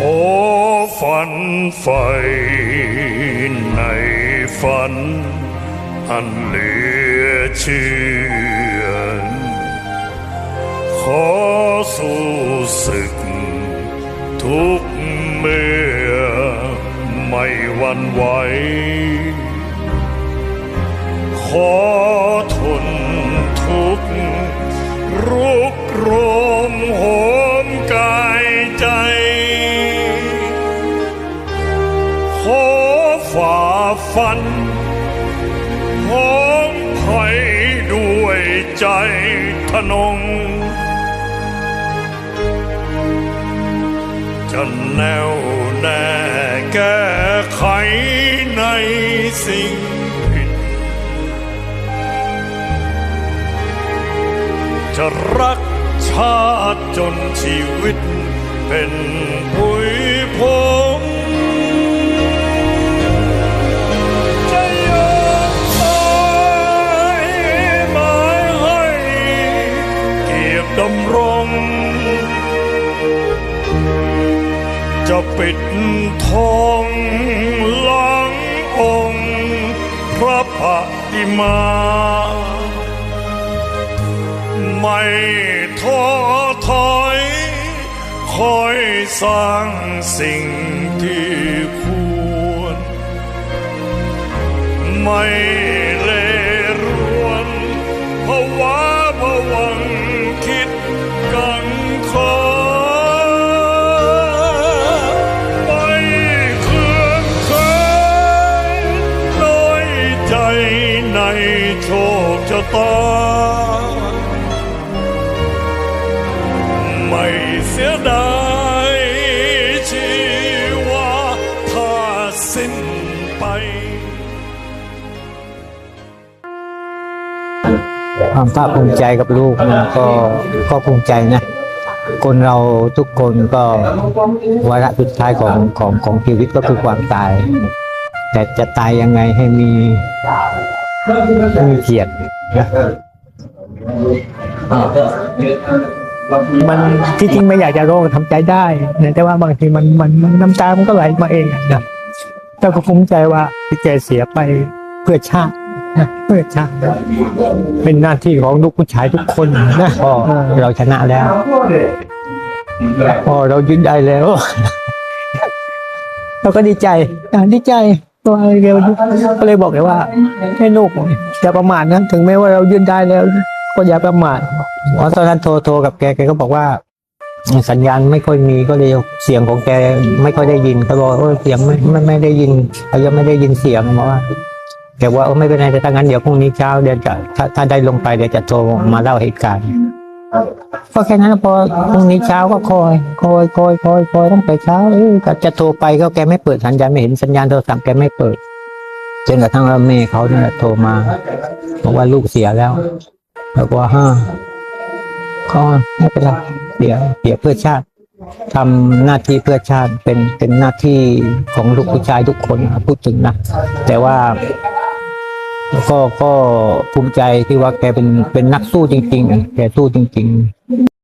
อฝันไฟในฝัน อันเหลือเชื่อ ขอสู้ศึก ทุกเมื่อไม่หวันไหว ขอทนทุกข์ ฝ่าฟันพ้อมไผ่ด้วยใจทนง จะแน่วแน่แก้ไขในสิ่งผิด จะรักชาติจนชีวิตเป็นผุยพงำรง จะปิดทองหลังองค์พระปฏิมา ไม่ท้อถอย คอยสร้างสิ่งที่ควร ไม่ ในโชคชะตา ไม่เสียดายชีวาถ้าสิ้นไปความภาคภูมิใจกับลูกมันก็ก็ภูมิใจนะคนเราทุกคนก็วาระสุดท้ายของของของชีวิตก็คือความตาย แต่จะตายยังไงให้มี มีเกียรติมันที่จริงไม่อยากจะร้องทำใจได้นะแต่ว่าบางทีมันมันนน้ำตามันก็ไหลมาเองนะแต่ก็ภูมิใจว่าที่แกเสียไปเพื่อชาติเพื่อชาติเป็นหน้าที่ของลูกผู้ชายทุกคนนะก็เราชนะแล้วพอเรายืนได้แล้ว เราก็ดีใจดีใจ ตัวเดียวก็เลยบอกเลยว่าให้ลูกอย่าประมาทนะถึงแม้ว่าเรายื่นได้แล้ว ก็อย่าประมาทเพราะตอนนั้นโทรโทรกับแกแกก็บอกว่า สัญญาณไม่ค่อยมีก็เลยเสียงของแกไม่ค่อยได้ยินเขาบอกว่าเสียงไม่ไม่ไม่ได้ยินเขายังไม่ได้ยินเสียงบอกว่าแกว่าไม่เป็นไรแต่ถ้างั้นเดี๋ยวพรุ่งนี้เช้าเดี๋ยวจะถ้าถ้าได้ลงไปเดี๋ยวจะโทรมาเล่าเหตุการณ์ ก็แค่นั้นพอพรุ่งนี้เช้าก็คอย คอยคอยคอยคอยตั้งแต่เช้าเอ้ยก็จะโทรไปก็แกไม่เปิดสัญญาณไม่เห็นสัญญาณโทรศัพท์แกไม่เปิดจนกระทั่งว่าแม่เขาเนี่ยโทรมาบอกว่าลูกเสียแล้วแล้วก็ห้าก็ไม่เป็นไรเดี๋ยวเดี๋ยวเพื่อชาติทำหน้าที่เพื่อชาติเป็นเป็นหน้าที่ของลูกผู้ชายทุกคนพูดถึงนะแต่ว่า ก็ก็ภูมิใจที่ว่าแกเป็นเป็นนักสู้จริง ๆ แกสู้จริง ๆ